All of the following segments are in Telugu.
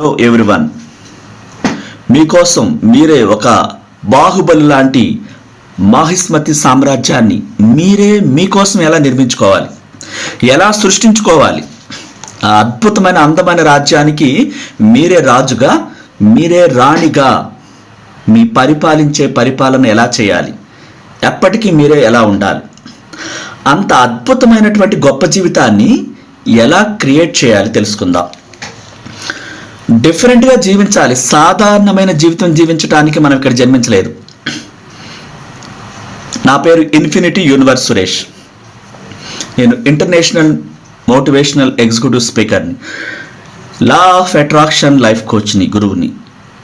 హలో ఎవ్రీవన్ మీకోసం మీరే ఒక బాహుబలి లాంటి మాహిస్మతి సామ్రాజ్యాన్ని మీరే మీకోసం ఎలా నిర్మించుకోవాలి? ఎలా సృష్టించుకోవాలి? ఆ అద్భుతమైన అందమైన రాజ్యానికి మీరే రాజుగా మీరే రాణిగా మీ పరిపాలించే పరిపాలన ఎలా చేయాలి? ఎప్పటికీ మీరే ఎలా ఉండాలి? అంత అద్భుతమైనటువంటి గొప్ప జీవితాన్ని ఎలా క్రియేట్ చేయాలి తెలుసుకుందాం. డిఫరెంట్గా జీవించాలి. సాధారణమైన జీవితం జీవించడానికి మనం ఇక్కడ జన్మించలేదు. నా పేరు ఇన్ఫినిటీ యూనివర్స్ సురేష్ నేను ఇంటర్నేషనల్ మోటివేషనల్ ఎగ్జిక్యూటివ్ స్పీకర్ని లా ఆఫ్ అట్రాక్షన్ లైఫ్ కోచ్ని గురువుని.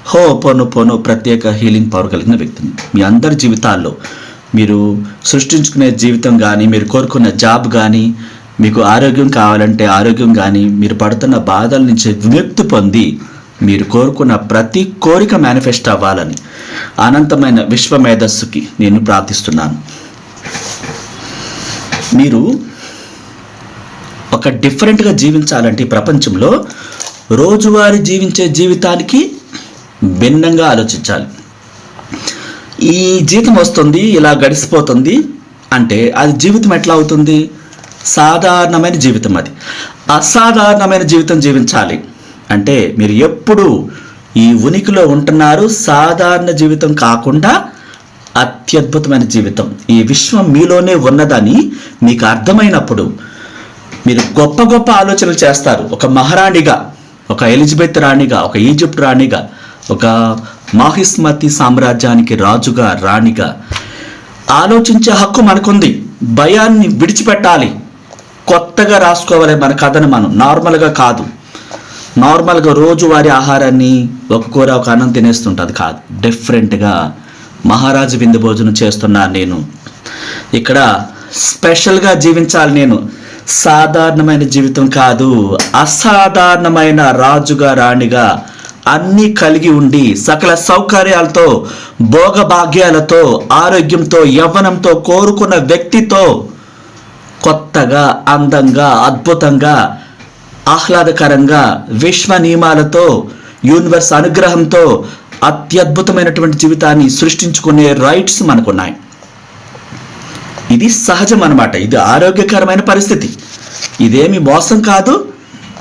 హో పోను పోను ప్రత్యేక హీలింగ్ పవర్ కలిగిన వ్యక్తిని. మీ అందరి జీవితాల్లో మీరు సృష్టించుకునే జీవితం కానీ మీరు కోరుకున్న జాబ్ కానీ మీకు ఆరోగ్యం కావాలంటే ఆరోగ్యం కానీ మీరు పడుతున్న బాధల నుంచి విముక్తి పొంది మీరు కోరుకున్న ప్రతి కోరిక మేనిఫెస్ట్ అవ్వాలని అనంతమైన విశ్వ మేధస్సుకి నేను ప్రార్థిస్తున్నాను. మీరు ఒక డిఫరెంట్గా జీవించాలంటే ఈ ప్రపంచంలో రోజువారీ జీవించే జీవితానికి భిన్నంగా ఆలోచించాలి. ఈ జీతం వస్తుంది ఇలా గడిచిపోతుంది అంటే అది జీవితం ఎట్లా అవుతుంది? సాధారణమైన జీవితం అది. అసాధారణమైన జీవితం జీవించాలి అంటే మీరు ఎప్పుడు ఈ ఉనికిలో ఉంటున్నారు. సాధారణ జీవితం కాకుండా అత్యద్భుతమైన జీవితం. ఈ విశ్వం మీలోనే ఉన్నదని మీకు అర్థమైనప్పుడు మీరు గొప్ప గొప్ప ఆలోచనలు చేస్తారు. ఒక మహారాణిగా ఒక ఎలిజబెత్ రాణిగా ఒక ఈజిప్ట్ రాణిగా ఒక మాహిస్మతి సామ్రాజ్యానికి రాజుగా రాణిగా ఆలోచించే హక్కు మనకుంది. భయాన్ని విడిచిపెట్టాలి. కొత్తగా రాసుకోవాలి మన కథను మనం. నార్మల్గా కాదు. నార్మల్గా రోజువారీ ఆహారాన్ని ఒక కూర ఒక అన్నం తినేస్తుంటుంది కాదు. డిఫరెంట్గా మహారాజు విందు భోజనం చేస్తున్నాను నేను. ఇక్కడ స్పెషల్గా జీవించాలి నేను. సాధారణమైన జీవితం కాదు. అసాధారణమైన రాజుగా రాణిగా అన్నీ కలిగి ఉండి సకల సౌకర్యాలతో భోగభాగ్యాలతో ఆరోగ్యంతో యవ్వనంతో కోరుకున్న వ్యక్తితో కొత్తగా అందంగా అద్భుతంగా ఆహ్లాదకరంగా విశ్వ నియమాలతో యూనివర్స్ అనుగ్రహంతో అత్యద్భుతమైనటువంటి జీవితాన్ని సృష్టించుకునే రైట్స్ మనకున్నాయి. ఇది సహజం అనమాట ఇది ఆరోగ్యకరమైన పరిస్థితి. ఇదేమి మోసం కాదు.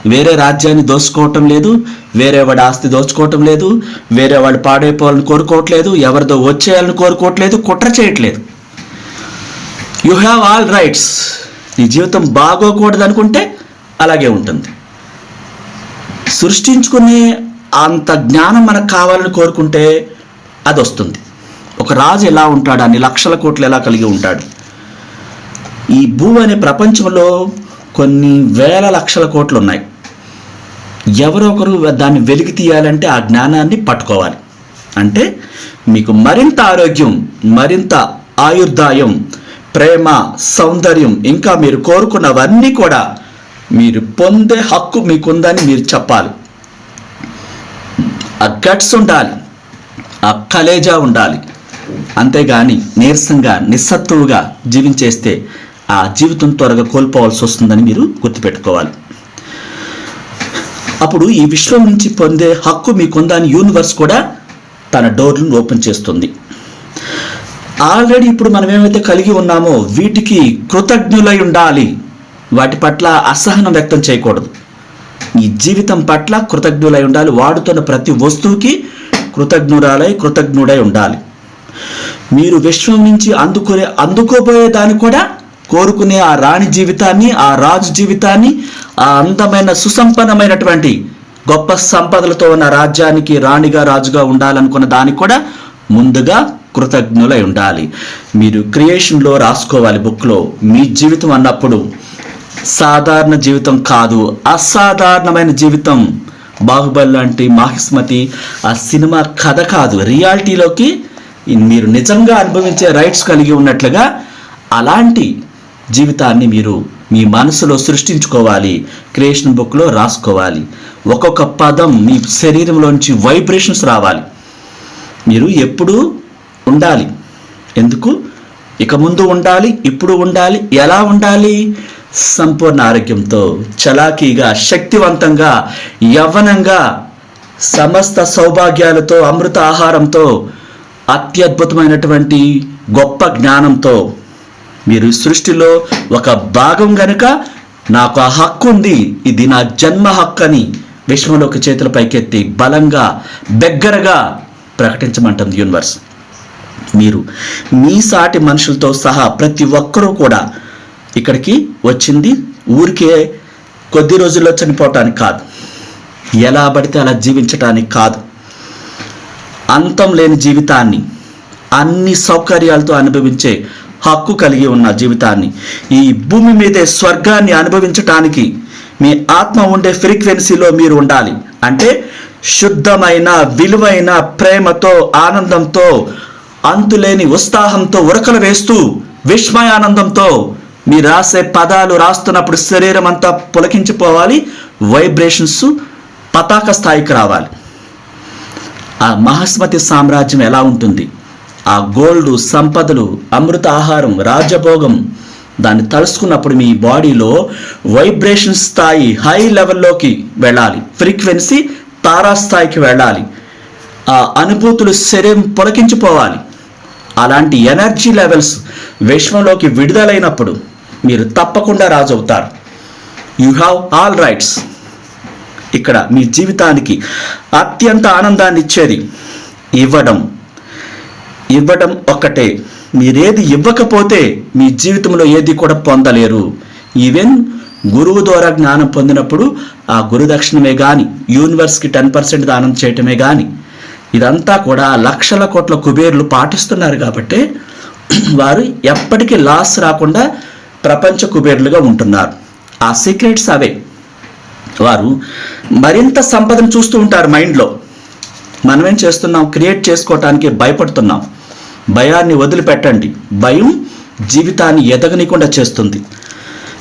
వేరే రాజ్యాన్ని దోచుకోవటం లేదు. వేరే వాడి ఆస్తి దోచుకోవటం లేదు. వేరే వాడు పాడైపోవాలని కోరుకోవట్లేదు. ఎవరిదో వచ్చేయాలని కోరుకోవట్లేదు. కుట్ర చేయట్లేదు. యు హ్యావ్ ఆల్ రైట్స్ నీ జీవితం బాగోకూడదు అనుకుంటే అలాగే ఉంటుంది. సృష్టించుకునే అంత జ్ఞానం మనకు కావాలని కోరుకుంటే అది వస్తుంది. ఒక రాజు ఎలా ఉంటాడు? అన్ని లక్షల కోట్లు ఎలా కలిగి ఉంటాడు? ఈ భూ అనే ప్రపంచంలో కొన్ని వేల లక్షల కోట్లు ఉన్నాయి. ఎవరో ఒకరు దాన్ని వెలికి తీయాలంటే ఆ జ్ఞానాన్ని పట్టుకోవాలి. అంటే మీకు మరింత ఆరోగ్యం మరింత ఆయుర్దాయం ప్రేమ సౌందర్యం ఇంకా మీరు కోరుకున్నవన్నీ కూడా మీరు పొందే హక్కు మీకుందని మీరు చెప్పాలి. ఆ గట్స్ ఉండాలి ఆ కలేజా ఉండాలి. అంతేగాని నీరసంగా నిస్సత్తువుగా జీవించేస్తే ఆ జీవితం త్వరగా కోల్పోవాల్సి వస్తుందని మీరు గుర్తుపెట్టుకోవాలి. అప్పుడు ఈ విశ్వం నుంచి పొందే హక్కు మీకుందని యూనివర్స్ కూడా తన డోర్లను ఓపెన్ చేస్తుంది. ఆల్రెడీ ఇప్పుడు మనం ఏమైతే కలిగి ఉన్నామో వీటికి కృతజ్ఞులై ఉండాలి. వాటి పట్ల అసహనం వ్యక్తం చేయకూడదు. ఈ జీవితం పట్ల కృతజ్ఞులై ఉండాలి. వాడుతున్న ప్రతి వస్తువుకి కృతజ్ఞురాలై కృతజ్ఞుడై ఉండాలి. మీరు విశ్వం నుంచి అందుకునే అందుకోబోయే దాన్ని కూడా కోరుకునే ఆ రాణి జీవితాన్ని ఆ రాజు జీవితాన్ని ఆ అందమైన సుసంపన్నమైనటువంటి గొప్ప సంపదలతో ఉన్న రాజ్యానికి రాణిగా రాజుగా ఉండాలనుకున్న దానికి కూడా ముందుగా కృతజ్ఞులై ఉండాలి. మీరు క్రియేషన్లో రాసుకోవాలి బుక్లో. మీ జీవితం అన్నప్పుడు సాధారణ జీవితం కాదు అసాధారణమైన జీవితం. బాహుబలి లాంటి మాహిస్మతి ఆ సినిమా కథ కాదు. రియాలిటీలోకి మీరు నిజంగా అనుభవించే రైట్స్ కలిగి ఉన్నట్లుగా అలాంటి జీవితాన్ని మీరు మీ మనసులో సృష్టించుకోవాలి. క్రియేషన్ బుక్లో రాసుకోవాలి. ఒక్కొక్క పదం మీ శరీరంలోంచి వైబ్రేషన్స్ రావాలి. మీరు ఎప్పుడూ ఉండాలి. ఎందుకు? ఇక ముందు ఉండాలి ఇప్పుడు ఉండాలి ఎలా ఉండాలి? సంపూర్ణ ఆరోగ్యంతో చలాకీగా శక్తివంతంగా యవ్వనంగా సమస్త సౌభాగ్యాలతో అమృత ఆహారంతో అత్యద్భుతమైనటువంటి గొప్ప జ్ఞానంతో మీరు సృష్టిలో ఒక భాగం గనుక నాకు ఆ హక్కు ఉంది. ఇది నా జన్మ హక్కు అని విశ్వంలోకి చేతుల పైకెత్తి బలంగా బెగ్గరగా ప్రకటించమంటుంది యూనివర్స్. మీరు. మీ సాటి మనుషులతో సహా ప్రతి ఒక్కరూ కూడా ఇక్కడికి వచ్చింది. ఊరికే కొద్ది రోజుల్లో చనిపోవటానికి కాదు. ఎలా పడితే అలా జీవించటానికి కాదు. అంతం లేని జీవితాన్ని అన్ని సౌకర్యాలతో అనుభవించే హక్కు కలిగి ఉన్న జీవితాన్ని ఈ భూమి మీదే స్వర్గాన్ని అనుభవించటానికి మీ ఆత్మ ఉండే ఫ్రీక్వెన్సీలో మీరు ఉండాలి. అంటే శుద్ధమైన విలువైన ప్రేమతో ఆనందంతో అంతులేని ఉత్సాహంతో ఉరకలు వేస్తూ విస్మయానందంతో మీరు రాసే పదాలు రాస్తున్నప్పుడు శరీరం అంతా పులకించిపోవాలి వైబ్రేషన్స్ పతాక స్థాయికి రావాలి. ఆ మహాస్మతి సామ్రాజ్యం ఎలా ఉంటుంది? ఆ గోల్డ్ సంపదలు అమృత ఆహారం రాజభోగం దాన్ని తలుసుకున్నప్పుడు మీ బాడీలో వైబ్రేషన్ స్థాయి హై లెవెల్లోకి వెళ్ళాలి. ఫ్రీక్వెన్సీ తారాస్థాయికి వెళ్ళాలి. ఆ అనుభూతులు శరీరం పొలకించిపోవాలి. అలాంటి ఎనర్జీ లెవెల్స్ విశ్వంలోకి విడుదలైనప్పుడు మీరు తప్పకుండా రాజు అవుతారు యు హ్యావ్ ఆల్ రైట్స్ ఇక్కడ మీ జీవితానికి అత్యంత ఆనందాన్ని ఇచ్చేది ఇవ్వడం. ఇవ్వడం ఒక్కటే. మీరేది ఇవ్వకపోతే మీ జీవితంలో ఏది కూడా పొందలేరు. ఈవెన్ గురువు ద్వారా జ్ఞానం పొందినప్పుడు ఆ గురుదక్షిణమే కానీ యూనివర్స్కి టెన్ పర్సెంట్ దానం చేయటమే కానీ ఇదంతా కూడా లక్షల కోట్ల కుబేర్లు పాటిస్తున్నారు కాబట్టి వారు ఎప్పటికీ లాస్ రాకుండా ప్రపంచ కుబేర్లుగా ఉంటున్నారు. ఆ సీక్రెట్స్ అవే. వారు మరింత సంపదను చూస్తూ ఉంటారు మైండ్లో. మనమేం చేస్తున్నాం? క్రియేట్ చేసుకోవటానికి భయపడుతున్నాం. భయాన్ని వదిలిపెట్టండి. భయం జీవితాన్ని ఎదగనీయకుండా చేస్తుంది.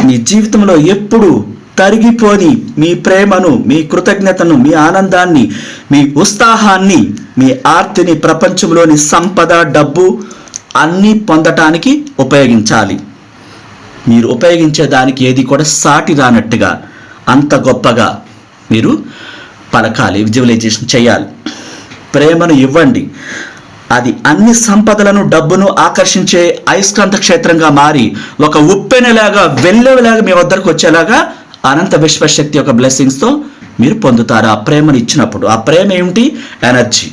మీ జీవితంలో ఎప్పుడు తరిగిపోని మీ ప్రేమను మీ కృతజ్ఞతను మీ ఆనందాన్ని మీ ఉత్సాహాన్ని మీ ఆర్తిని ప్రపంచంలోని సంపద డబ్బు అన్నీ పొందటానికి ఉపయోగించాలి. మీరు ఉపయోగించే దానికి ఏది కూడా సాటి రానట్టుగా అంత గొప్పగా మీరు పలకాలి విజువలైజేషన్ చేయాలి. ప్రేమను ఇవ్వండి. అది అన్ని సంపదలను డబ్బును ఆకర్షించే అయస్కాంత క్షేత్రంగా మారి ఒక ఉప్పెనలాగా వెళ్ళేలాగా మీ వద్దకు వచ్చేలాగా అనంత విశ్వశక్తి యొక్క బ్లెస్సింగ్స్తో మీరు పొందుతారు. ఆ ప్రేమను ఇచ్చినప్పుడు. ఆ ప్రేమ ఏమిటి? ఎనర్జీ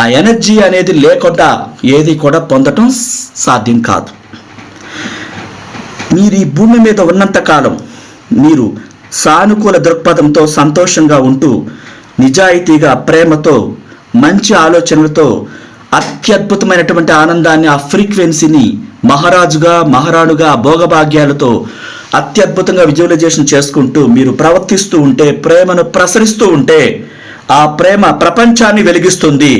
ఆ ఎనర్జీ అనేది లేకుండా ఏది కూడా పొందటం సాధ్యం కాదు. మీరు ఈ భూమి మీద ఉన్నంత కాలం మీరు సానుకూల దృక్పథంతో సంతోషంగా ఉంటూ నిజాయితీగా ప్రేమతో మంచి ఆలోచనలతో అత్యద్భుతమైనటువంటి ఆనందాన్ని ఆ ఫ్రీక్వెన్సీని మహారాజుగా మహారాణుగా భోగభాగ్యాలతో అత్యద్భుతంగా విజువలైజేషన్ చేసుకుంటూ మీరు ప్రవర్తిస్తూ ఉంటే ప్రేమను ప్రసరిస్తూ ఉంటే ఆ ప్రేమ ప్రపంచాన్ని వెలిగిస్తుంది.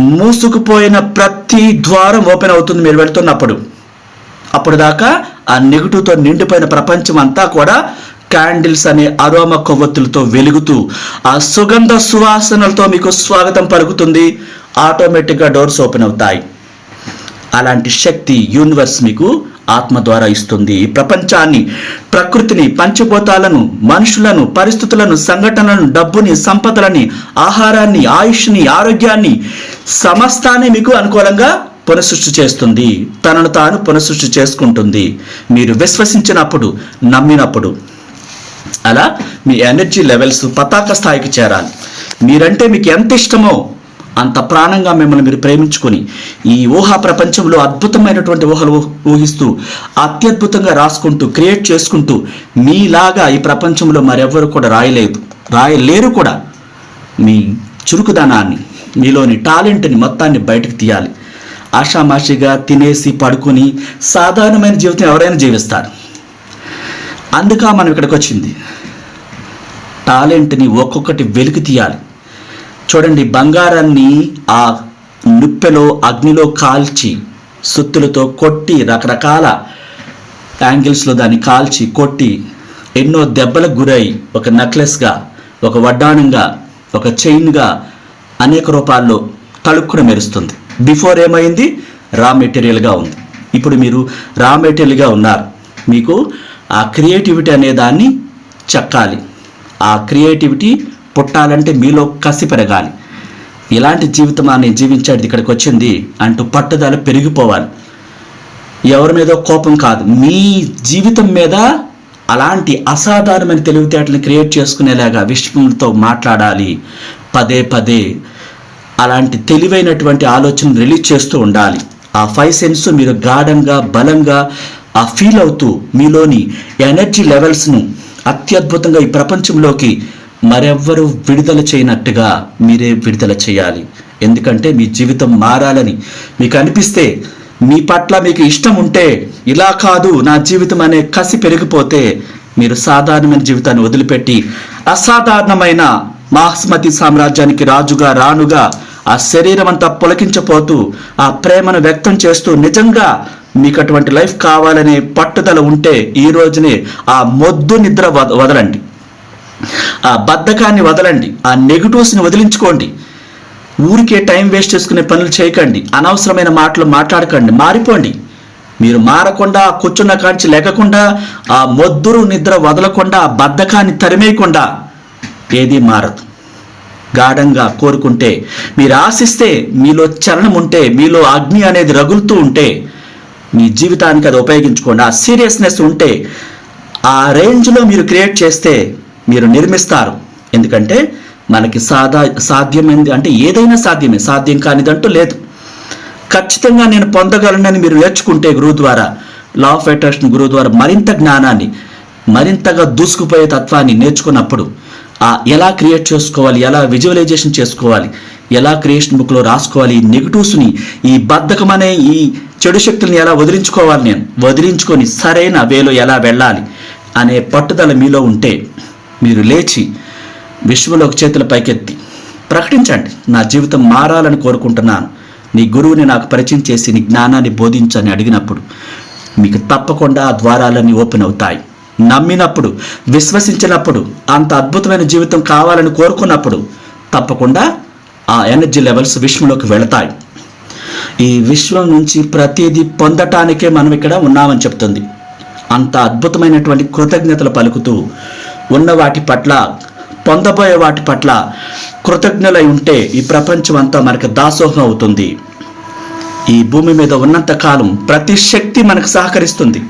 మూసుకుపోయిన ప్రతి ద్వారం ఓపెన్ అవుతుంది మీరు వెళ్తున్నప్పుడు. అప్పుడు దాకా ఆ నెగిటివ్తో నిండిపోయిన ప్రపంచం అంతా కూడా క్యాండిల్స్ అనే అరోమ కొవ్వొత్తులతో వెలుగుతూ ఆ సుగంధ సువాసనలతో మీకు స్వాగతం పలుకుతుంది. ఆటోమేటిక్గా డోర్స్ ఓపెన్ అవుతాయి. అలాంటి శక్తి యూనివర్స్ మీకు ఆత్మ ద్వారా ఇస్తుంది. ఈ ప్రపంచాన్ని ప్రకృతిని పంచభూతాలను మనుషులను పరిస్థితులను సంఘటనలను డబ్బుని సంపదలని ఆహారాన్ని ఆయుష్ని ఆరోగ్యాన్ని సమస్తాన్ని మీకు అనుకూలంగా పునఃసృష్టి చేస్తుంది. తనను తాను పునఃసృష్టి చేసుకుంటుంది. మీరు విశ్వసించినప్పుడు నమ్మినప్పుడు. అలా మీ ఎనర్జీ లెవెల్స్ పతాక స్థాయికి చేరాలి. మీరంటే మీకు ఎంత ఇష్టమో అంత ప్రాణంగా మిమ్మల్ని మీరు ప్రేమించుకొని ఈ ఊహా ప్రపంచంలో అద్భుతమైనటువంటి ఊహలు ఊహిస్తూ అత్యద్భుతంగా రాసుకుంటూ క్రియేట్ చేసుకుంటూ మీలాగా ఈ ప్రపంచంలో మరెవ్వరు కూడా రాయలేదు రాయలేరు కూడా. మీ చురుకుదనాన్ని మీలోని టాలెంట్ని మొత్తాన్ని బయటకు తీయాలి. ఆషామాషిగా తినేసి పడుకొని సాధారణమైన జీవితం ఎవరైనా జీవిస్తారు. అందుక మనం ఇక్కడికి వచ్చింది. టాలెంట్ని ఒక్కొక్కటి వెలికి తీయాలి. చూడండి బంగారాన్ని ఆ నుప్పెలో అగ్నిలో కాల్చి సుత్తులతో కొట్టి రకరకాల యాంగిల్స్లో దాన్ని కాల్చి కొట్టి ఎన్నో దెబ్బలకు గురై ఒక నెక్లెస్గా ఒక వడ్డాణంగా ఒక చైన్గా అనేక రూపాల్లో తళుక్కున మెరుస్తుంది. బిఫోర్ ఏమైంది? రా మెటీరియల్గా ఉంది. ఇప్పుడు మీరు రా మెటీరియల్గా ఉన్నారు. మీకు ఆ క్రియేటివిటీ అనే దాన్ని చెక్కాలి. ఆ క్రియేటివిటీ పుట్టాలంటే మీలో కసి పెరగాలి. ఇలాంటి జీవితమాన్ని జీవించాడు ఇక్కడికి వచ్చింది అంటూ పట్టుదల పెరిగిపోవాలి. ఎవరి మీద కోపం కాదు. మీ జీవితం మీద అలాంటి అసాధారణమైన తెలివితేటలను క్రియేట్ చేసుకునేలాగా విశ్వంతో మాట్లాడాలి. పదే పదే అలాంటి తెలివైనటువంటి ఆలోచన రిలీజ్ చేస్తూ ఉండాలి. ఆ ఫైవ్ సెన్స్ మీరు గాఢంగా బలంగా ఆ ఫీల్ అవుతూ మీలోని ఎనర్జీ లెవెల్స్ను అత్యద్భుతంగా ఈ ప్రపంచంలోకి మరెవ్వరూ విడుదల చేయనట్టుగా మీరే విడుదల చేయాలి. ఎందుకంటే మీ జీవితం మారాలని మీకు అనిపిస్తే మీ పట్ల మీకు ఇష్టం ఉంటే ఇలా కాదు నా జీవితం అనే కసి పెరిగిపోతే మీరు సాధారణమైన జీవితాన్ని వదిలిపెట్టి అసాధారణమైన మాస్మతి సామ్రాజ్యానికి రాజుగా రానుగా ఆ శరీరం అంతా పులకించపోతూ ఆ ప్రేమను వ్యక్తం చేస్తూ నిజంగా మీకు అటువంటి లైఫ్ కావాలనే పట్టుదల ఉంటే ఈ రోజునే ఆ మొద్దు నిద్ర వద- వదలండి. ఆ బద్ధకాన్ని వదలండి ఆ నెగిటివ్స్ని వదిలించుకోండి. ఊరికే టైం వేస్ట్ చేసుకునే పనులు చేయకండి అనవసరమైన మాటలు మాట్లాడకండి మారిపోండి. మీరు మారకుండా కూర్చున్న కాంచి లేకుండా ఆ మొద్దురు నిద్ర వదలకుండా ఆ బద్ధకాన్ని తరిమేయకుండా ఏది మారదు. గాఢంగా కోరుకుంటే మీరు ఆశిస్తే మీలో చలనం ఉంటే మీలో అగ్ని అనేది రగులుతూ ఉంటే మీ జీవితానికి అది ఉపయోగించుకోండి. ఆ సీరియస్నెస్ ఉంటే ఆ రేంజ్లో మీరు క్రియేట్ చేస్తే మీరు నిర్మిస్తారు. ఎందుకంటే మనకి సాధా సాధ్యమైంది అంటే ఏదైనా సాధ్యమే. సాధ్యం కానిదంటూ లేదు. ఖచ్చితంగా నేను పొందగలనని మీరు నేర్చుకుంటే గురువు ద్వారా లా ఆఫ్ అట్రాక్షన్ గురువు ద్వారా మరింత జ్ఞానాన్ని మరింతగా దూసుకుపోయే తత్వాన్ని నేర్చుకున్నప్పుడు ఆ ఎలా క్రియేట్ చేసుకోవాలి ఎలా విజువలైజేషన్ చేసుకోవాలి ఎలా క్రియేషన్ బుక్లో రాసుకోవాలి ఈ నెగిటివ్స్ని ఈ బద్ధకం అనే ఈ చెడు శక్తుల్ని ఎలా వదిలించుకోవాలి నేను? వదిలించుకొని సరైన వేలో ఎలా వెళ్ళాలి? అనే పట్టుదల మీలో ఉంటే మీరు లేచి విశ్వలోకి చేతుల పైకెత్తి ప్రకటించండి నా జీవితం మారాలని కోరుకుంటున్నాను. నీ గురువుని నాకు పరిచయం చేసి నీ జ్ఞానాన్ని బోధించని అడిగినప్పుడు మీకు తప్పకుండా ఆ ద్వారాలన్నీ ఓపెన్ అవుతాయి. నమ్మినప్పుడు విశ్వసించినప్పుడు అంత అద్భుతమైన జీవితం కావాలని కోరుకున్నప్పుడు తప్పకుండా ఆ ఎనర్జీ లెవెల్స్ విశ్వంలోకి వెళతాయి. ఈ విశ్వం నుంచి ప్రతిదీ పొందటానికే మనం ఇక్కడ ఉన్నామని చెప్తుంది. అంత అద్భుతమైనటువంటి కృతజ్ఞతలు పలుకుతూ ఉన్న వాటి పట్ల పొందబోయే వాటి పట్ల కృతజ్ఞులై ఉంటే ఈ ప్రపంచం అంతా మనకు దాసోహం అవుతుంది. ఈ భూమి మీద ఉన్నంత కాలం ప్రతి శక్తి మనకు సహకరిస్తుంది.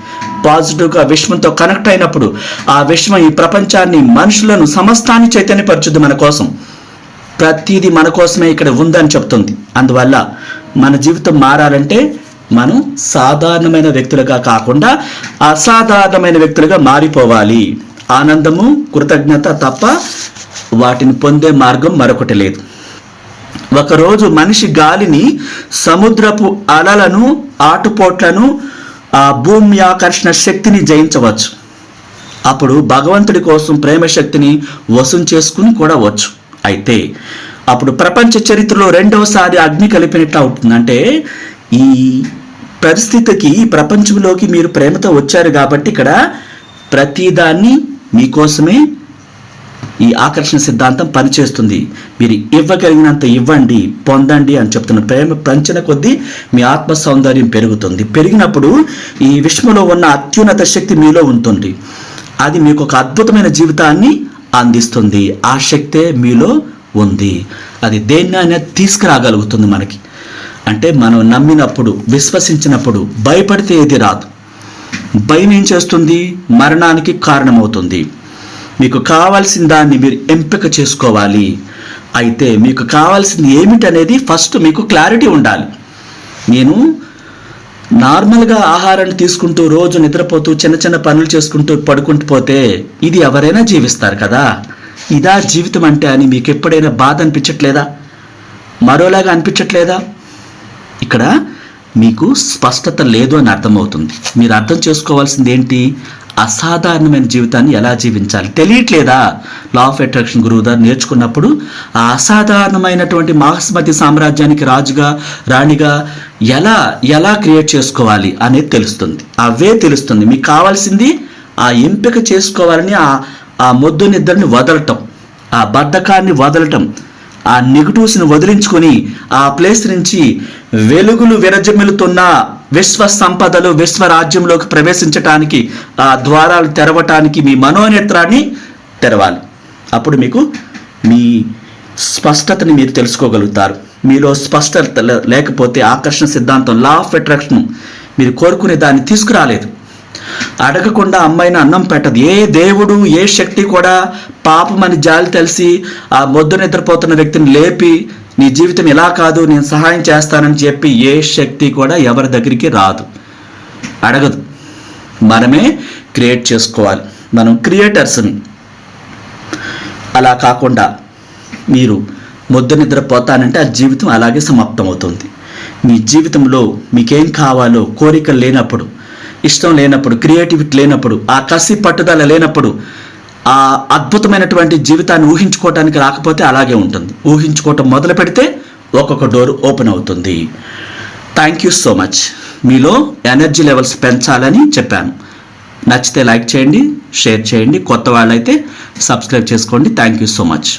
పాజిటివ్గా విశ్వంతో కనెక్ట్ అయినప్పుడు ఆ విశ్వం ఈ ప్రపంచాన్ని మనుషులను సమస్తాన్ని చైతన్యపరచుద్ది మన కోసం. ప్రతిదీ మన కోసమే ఇక్కడ ఉందని చెప్తుంది. అందువల్ల మన జీవితం మారాలంటే మనం సాధారణమైన వ్యక్తులుగా కాకుండా అసాధారణమైన వ్యక్తులుగా మారిపోవాలి. ఆనందము కృతజ్ఞత తప్ప వాటిని పొందే మార్గం మరొకటి లేదు. ఒకరోజు మనిషి గాలిని సముద్రపు అలలను ఆటుపోట్లను ఆ భూమి ఆకర్షణ శక్తిని జయించవచ్చు. అప్పుడు భగవంతుడి కోసం ప్రేమ శక్తిని వసం చేసుకుని కూడా వచ్చు. అయితే అప్పుడు ప్రపంచ చరిత్రలో రెండవసారి అగ్ని కలిపినట్లు అవుతుంది అంటే ఈ పరిస్థితికి ప్రపంచంలోకి మీరు ప్రేమతో వచ్చారు కాబట్టి ఇక్కడ ప్రతిదాన్ని మీకోసమే ఈ ఆకర్షణ సిద్ధాంతం పనిచేస్తుంది. మీరు ఇవ్వగలిగినంత ఇవ్వండి పొందండి అని చెప్తున్న ప్రేమ పంచిన కొద్దీ మీ ఆత్మ సౌందర్యం పెరుగుతుంది. పెరిగినప్పుడు ఈ విశ్వంలో ఉన్న అత్యున్నత శక్తి మీలో ఉంటుంది. అది మీకు ఒక అద్భుతమైన జీవితాన్ని అందిస్తుంది. ఆ శక్తే మీలో ఉంది. అది దేన్నైనా తీసుకురాగలుగుతుంది మనకి. అంటే మనం నమ్మినప్పుడు విశ్వసించినప్పుడు భయపడితే ఏది రాదు. భయం ఏం చేస్తుంది? మరణానికి కారణమవుతుంది. మీకు కావాల్సిన దాన్ని మీరు ఎంపిక చేసుకోవాలి. అయితే మీకు కావాల్సింది ఏమిటనేది ఫస్ట్ మీకు క్లారిటీ ఉండాలి. నేను నార్మల్గా ఆహారాన్ని తీసుకుంటూ రోజు నిద్రపోతూ చిన్న చిన్న పనులు చేసుకుంటూ పడుకుంటూ పోతే ఇది ఎవరైనా జీవిస్తారు కదా. ఇదా జీవితం అంటే అని మీకు ఎప్పుడైనా బాధ అనిపించట్లేదా? మరోలాగా అనిపించట్లేదా? ఇక్కడ మీకు స్పష్టత లేదు అని అర్థమవుతుంది. మీరు అర్థం చేసుకోవాల్సింది ఏంటి? అసాధారణమైన జీవితాన్ని ఎలా జీవించాలి? తెలియట్లేదా? లా ఆఫ్ అట్రాక్షన్ గురువు గారు నేర్చుకున్నప్పుడు ఆ అసాధారణమైనటువంటి మాహస్మతి సామ్రాజ్యానికి రాజుగా రాణిగా ఎలా ఎలా క్రియేట్ చేసుకోవాలి అనేది తెలుస్తుంది. అవే తెలుస్తుంది. మీకు కావాల్సింది ఆ ఎంపిక చేసుకోవాలని ఆ ఆ మొద్దు నిద్రని వదలటం ఆ బద్ధకాన్ని వదలటం ఆ నెగిటివ్స్ని వదిలించుకొని ఆ ప్లేస్ నుంచి వెలుగులు విరజమిలుతున్న విశ్వ సంపదలు విశ్వ రాజ్యంలోకి ప్రవేశించటానికి ఆ ద్వారాలు తెరవటానికి మీ మనోనేత్రాన్ని తెరవాలి. అప్పుడు మీకు మీ స్పష్టతని మీరు తెలుసుకోగలుగుతారు. మీలో స్పష్టత లే- లేకపోతే ఆకర్షణ సిద్ధాంతం లా ఆఫ్ అట్రాక్షన్ మీరు కోరుకునే దాన్ని తీసుకురాలేదు. అడగకుండా అమ్మాయిని అన్నం పెట్టదు. ఏ దేవుడు ఏ శక్తి కూడా పాపం అని జాలి తెలిసి ఆ మొద్దు నిద్రపోతున్న వ్యక్తిని లేపి నీ జీవితం ఇలా కాదు నేను సహాయం చేస్తానని చెప్పి ఏ శక్తి కూడా ఎవరి దగ్గరికి రాదు. అడగదు. మనమే క్రియేట్ చేసుకోవాలి. మనం క్రియేటర్స్ని. అలా కాకుండా మీరు మొద్దు నిద్రపోతానంటే ఆ జీవితం అలాగే సమాప్తం అవుతుంది మీ జీవితంలో మీకేం కావాలో కోరికలు లేనప్పుడు ఇష్టం లేనప్పుడు క్రియేటివిటీ లేనప్పుడు ఆ కసి పట్టుదల లేనప్పుడు ఆ అద్భుతమైనటువంటి జీవితాన్ని ఊహించుకోవటానికి రాకపోతే అలాగే ఉంటుంది. ఊహించుకోవటం మొదలు పెడితే ఒక్కొక్క డోర్ ఓపెన్ అవుతుంది. థ్యాంక్ యూ సో మచ్ మీలో ఎనర్జీ లెవెల్స్ పెంచాలని చెప్పాను. నచ్చితే లైక్ చేయండి షేర్ చేయండి. కొత్త వాళ్ళైతే సబ్స్క్రైబ్ చేసుకోండి. Thank you so much